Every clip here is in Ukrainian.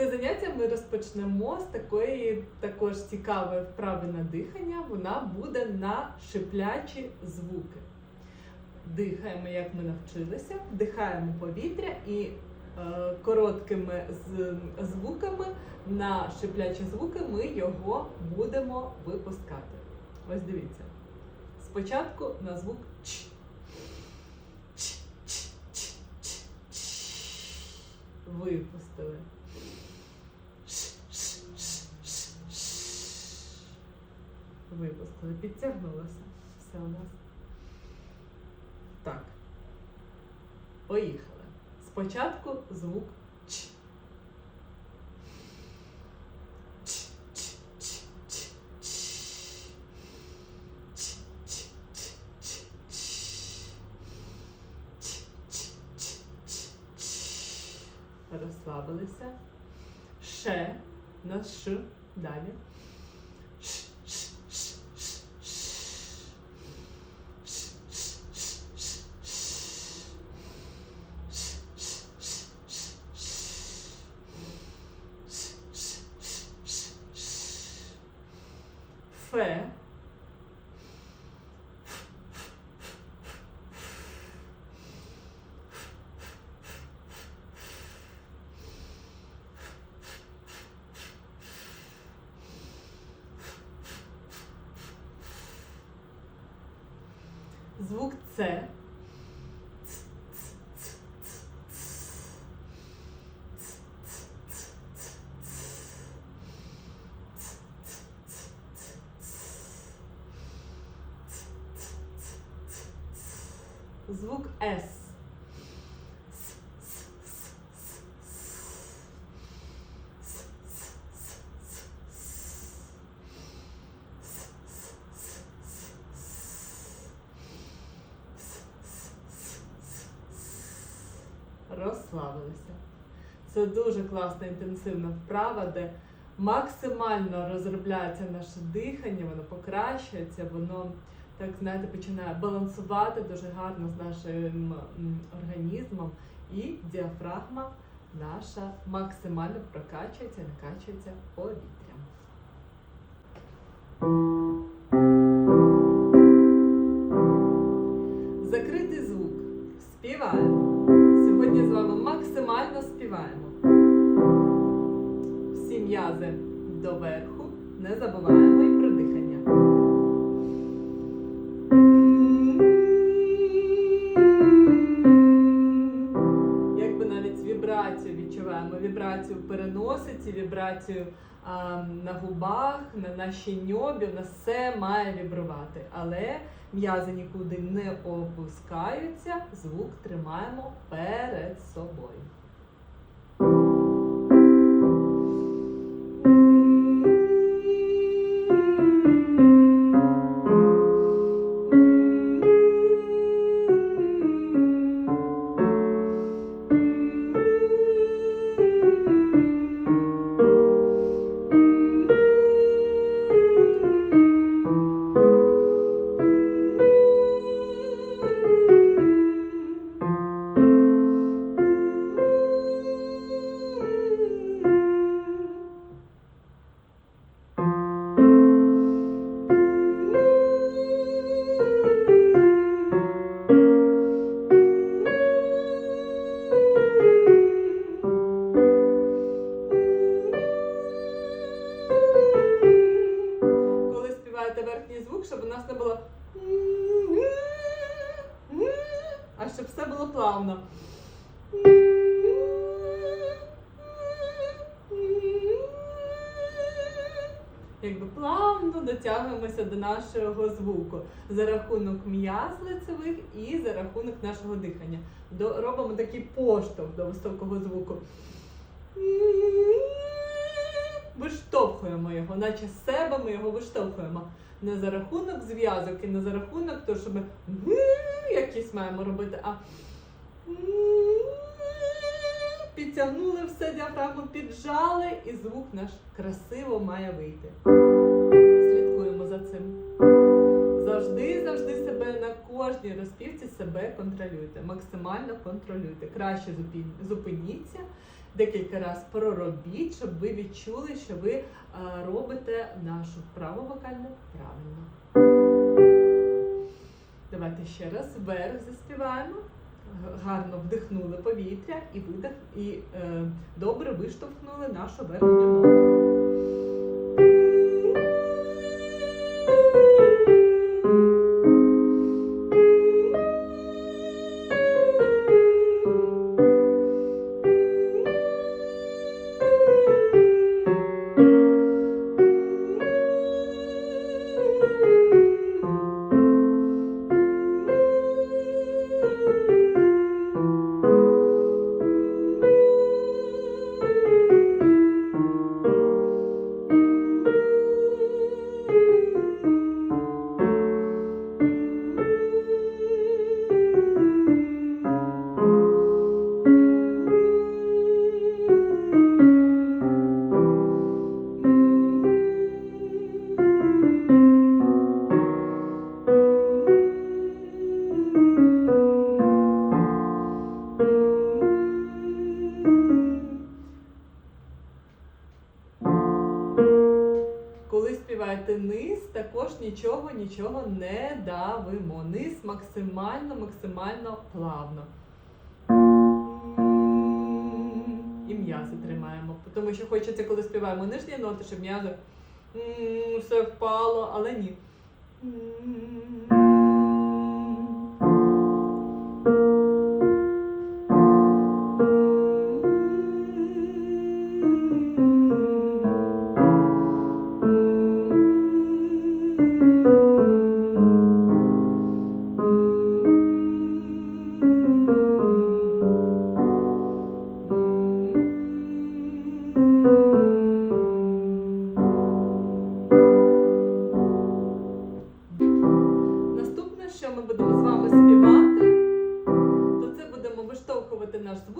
Це заняття ми розпочнемо з такої також цікавої вправи на дихання. Вона буде на шиплячі звуки. Дихаємо, як ми навчилися, вдихаємо повітря і е, короткими звуками на шиплячі звуки ми його будемо випускати. Ось дивіться. Спочатку на звук ч. Випустили. Випустили. Підтягнулося. Все у нас. Так. Поїхали. Спочатку звук Ч. Ч, ч, ч, ч, ч. Ч, ч, ч, ч, ч. Ч, ч, ч, ч, ч. Розслабилися. Ше на ш. Далі. Ш, ш, ш, ш, ш. Ш, ш, ш, ш, ш. Ш, ш, ш, ш, ш. Ш, ш, ш, ш, ш. Фе. Звук С. Звук С. Розслабилися. Це дуже класна інтенсивна вправа, де максимально розробляється наше дихання, воно покращується, воно так знаєте, починає балансувати дуже гарно з нашим організмом, і діафрагма наша максимально прокачується, накачується повітрям. Закритий звук. Співаємо. Сьогодні з вами максимально співаємо. Всі м'язи доверху. Не забуваємо Вібрацію в переносиці, вібрацію а, на губах, на нашій ньобі, у нас все має вібрувати. Але м'язи нікуди не опускаються, звук тримаємо перед собою. Якби плавно дотягуємося до нашого звуку за рахунок м'яз лицевих і за рахунок нашого дихання. До, робимо такий поштовх до високого звуку. Виштовхуємо його, наче з себе ми його виштовхуємо. Не за рахунок зв'язок і не за рахунок того, що ми якісь маємо робити, а підтягнули все, діафрагму піджали, і звук наш красиво має вийти. Слідкуємо за цим. Завжди, завжди себе на кожній розпівці себе контролюйте, максимально контролюйте. Краще зупиніться, декілька разів проробіть, щоб ви відчули, що ви е, робите нашу вправу вокальну правильно. Давайте ще раз вверх заспіваємо. Гарно вдихнули повітря і видих, і е, добре виштовхнули нашу верхню ноту. Нічого, не давимо. Низ максимально, максимально плавно. І м'язи тримаємо. Тому що хочеться, коли співаємо нижні ноти, щоб м'язи все впало, але ні.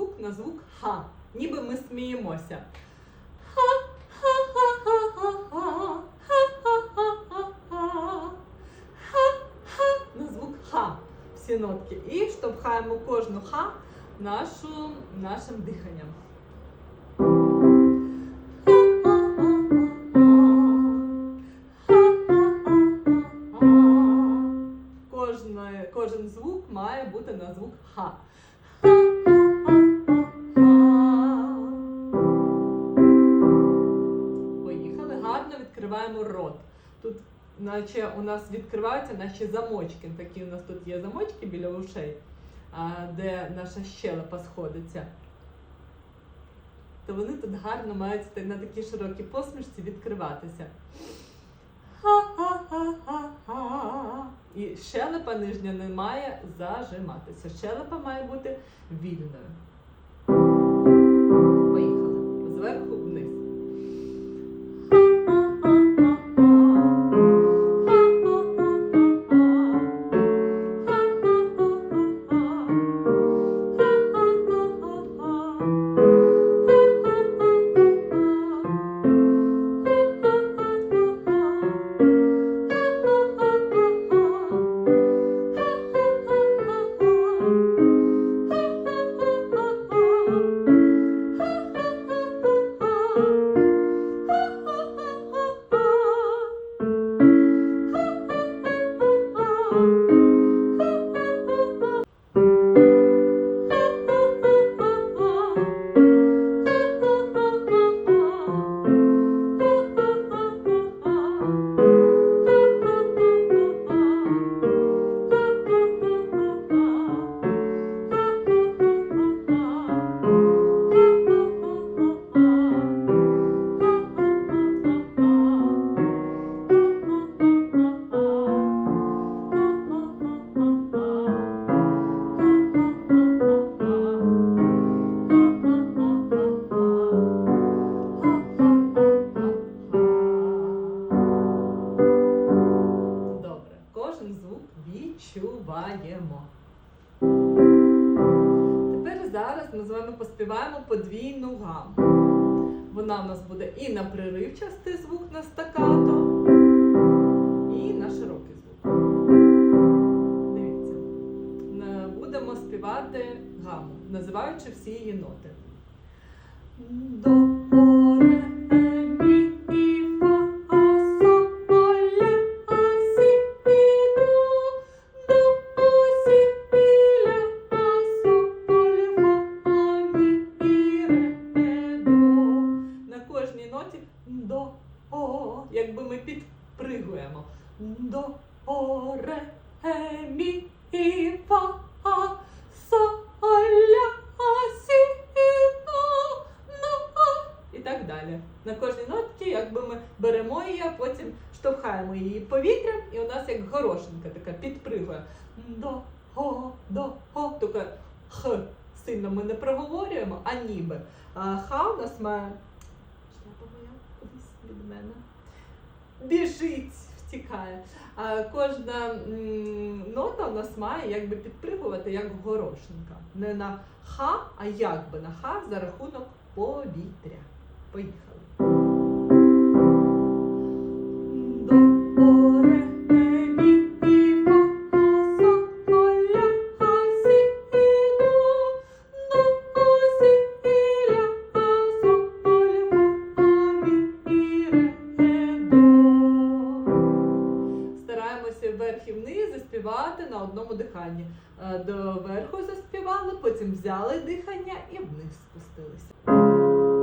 Звук на звук Х. Ніби ми сміємося. На звук Х. Всі нотки. І штовхаємо кожну Х нашу, нашим диханням. Кожен звук має бути на звук Х. відкриваємо рот. Тут, наче у нас відкриваються наші замочки. Такі у нас тут є замочки біля ушей, де наша щелепа сходиться. То вони тут гарно мають на такій широкій посмішці відкриватися. І щелепа нижня не має зажиматися. Щелепа має бути вільною. відчуваємо. Тепер зараз ми з вами поспіваємо подвійну гаму. Вона в нас буде і на приривчастий звук на стакато, і на широкий звук. Дивіться. Будемо співати гаму, називаючи всі її ноти. До восьма шляпа моя від мене. Біжить, втікає. А Кожна нота у нас має якби підпригувати, як горошинка. Не на ха, а якби на ха за рахунок повітря. Поїхали. зверху заспівали, потім взяли дихання і вниз спустилися.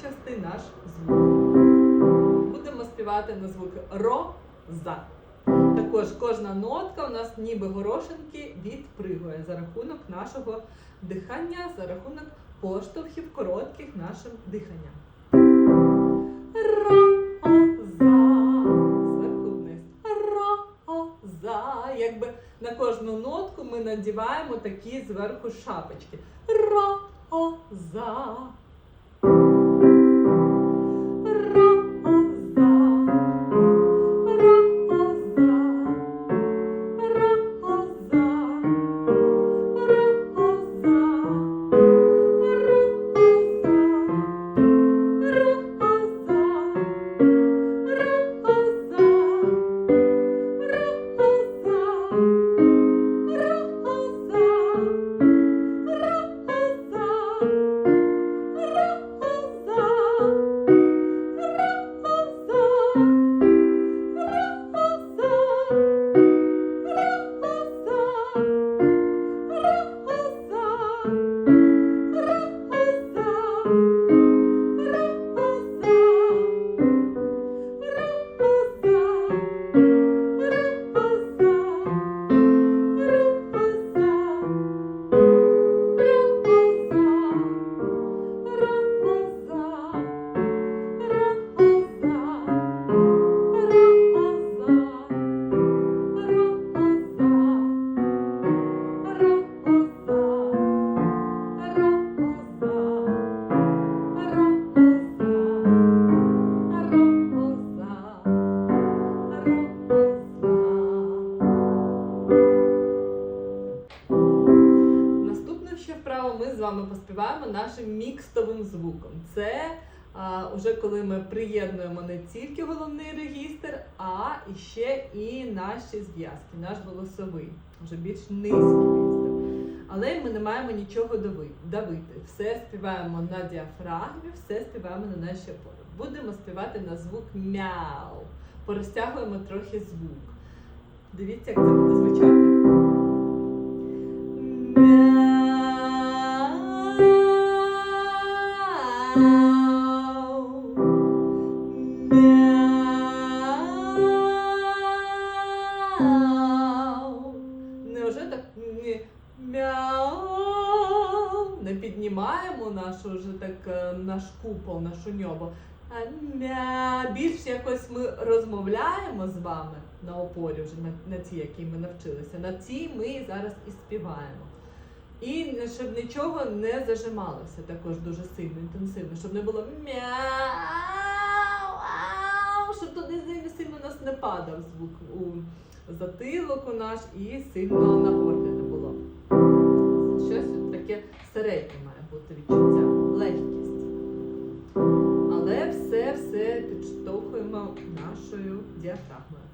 зубчастий наш звук. Будемо співати на звук ро, за. Також кожна нотка у нас ніби горошинки відпригує за рахунок нашого дихання, за рахунок поштовхів коротких нашим диханням. Зверху вниз. Якби на кожну нотку ми надіваємо такі зверху шапочки. Ра-о-за. Нашим мікстовим звуком. Це а, уже коли ми приєднуємо не тільки головний регістр, а ще і наші зв'язки, наш голосовий, вже більш низький регістр. Але ми не маємо нічого давити. Все співаємо на діафрагмі, все співаємо на наші опори. Будемо співати на звук мяу. Порозтягуємо трохи звук. Дивіться, як це буде звучати. Наш купол, нашу небо. А мя. Більш якось ми розмовляємо з вами на опорі, вже на, на цій, якій ми навчилися. На цій ми зараз і співаємо. І щоб нічого не зажималося також дуже сильно, інтенсивно, щоб не було мяу, щоб туди сильно нас не падав звук у затилок у наш і сильно на горлі не було. Щось таке середнє має бути відчуття, de Atharma.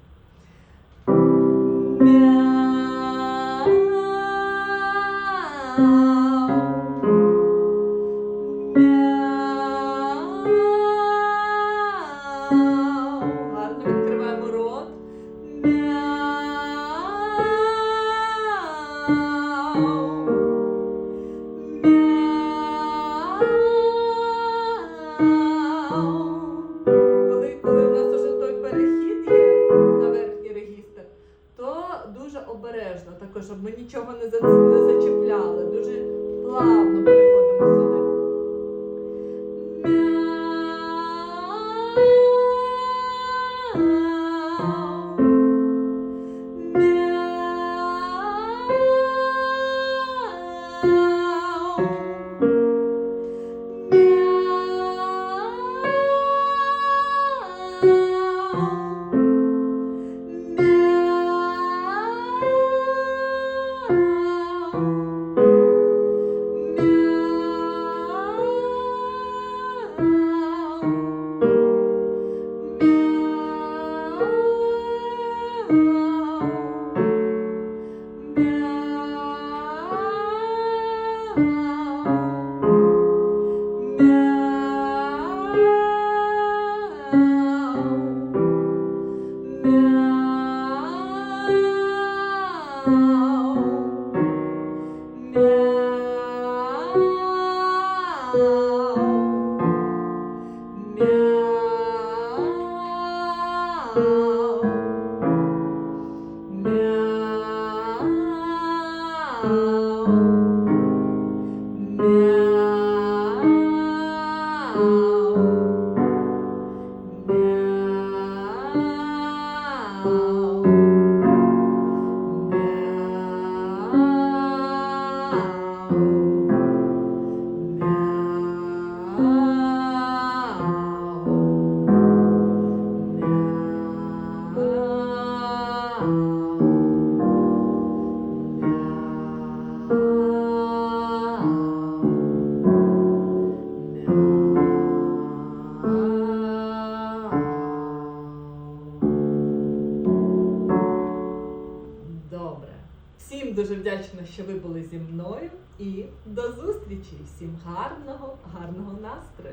Гарного, гарного настрою!